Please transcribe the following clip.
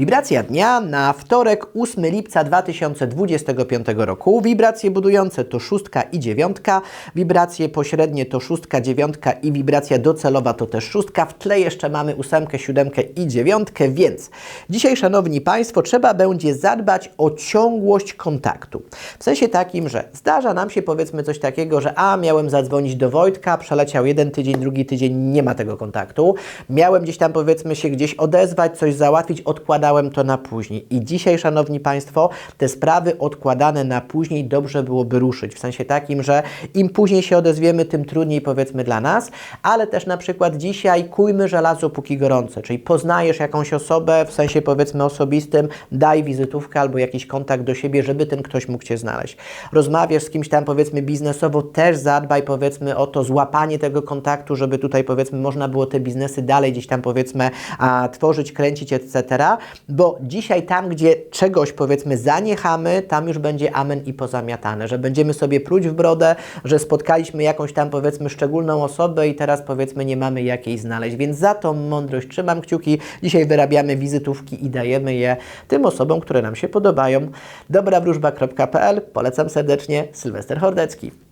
Wibracja dnia na wtorek 8 lipca 2025 roku. Wibracje budujące to szóstka i dziewiątka, wibracje pośrednie to szóstka, dziewiątka i wibracja docelowa to też szóstka. W tle jeszcze mamy ósemkę, siódemkę i dziewiątkę, więc dzisiaj, Szanowni Państwo, trzeba będzie zadbać o ciągłość kontaktu. W sensie takim, że zdarza nam się powiedzmy coś takiego, że a, miałem zadzwonić do Wojtka, przeleciał jeden tydzień, drugi tydzień, nie ma tego kontaktu. Miałem gdzieś tam powiedzmy się gdzieś odezwać, coś załatwić, odkładałem to na później. I dzisiaj, Szanowni Państwo, te sprawy odkładane na później dobrze byłoby ruszyć. W sensie takim, że im później się odezwiemy, tym trudniej powiedzmy dla nas, ale też na przykład dzisiaj kujmy żelazo póki gorące, czyli poznajesz jakąś osobę w sensie powiedzmy osobistym, daj wizytówkę albo jakiś kontakt do siebie, żeby ten ktoś mógł Cię znaleźć. Rozmawiasz z kimś tam powiedzmy biznesowo, też zadbaj powiedzmy o to złapanie tego kontaktu, żeby tutaj powiedzmy można było te biznesy dalej gdzieś tam powiedzmy a, tworzyć, kręcić, etc. Bo dzisiaj tam, gdzie czegoś powiedzmy zaniechamy, tam już będzie amen i pozamiatane, że będziemy sobie pluć w brodę, że spotkaliśmy jakąś tam powiedzmy szczególną osobę i teraz powiedzmy nie mamy jakiej znaleźć. Więc za tą mądrość trzymam kciuki. Dzisiaj wyrabiamy wizytówki i dajemy je tym osobom, które nam się podobają. dobrawróżba.pl Polecam serdecznie. Sylwester Hordecki.